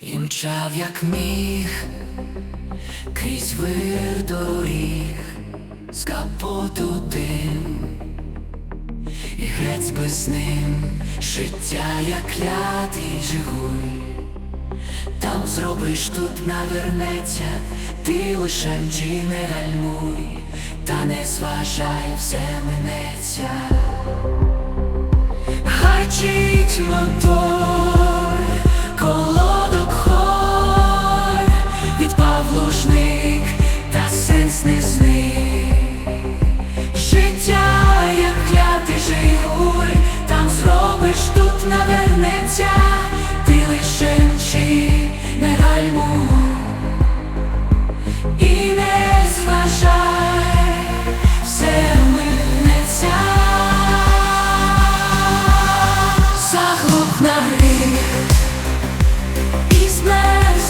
І мчав, як міг, крізь вир доріг, з капоту дим, і грець без ним, життя, як клятий жигуль. Там зробиш, тут навернеться, ти лише мчи не гальмуй, та не зважай, все минеться. Гарчить мотор,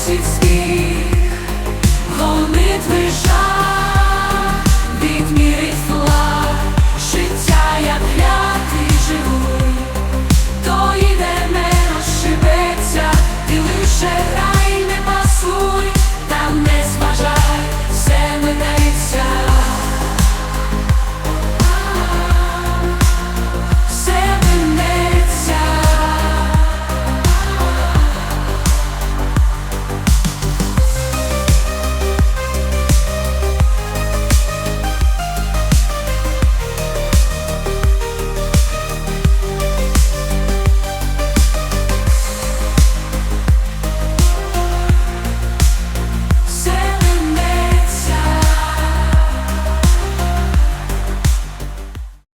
Носить сміх, гонит межа, життя, як глядий живу, то не розшибеться, і лише.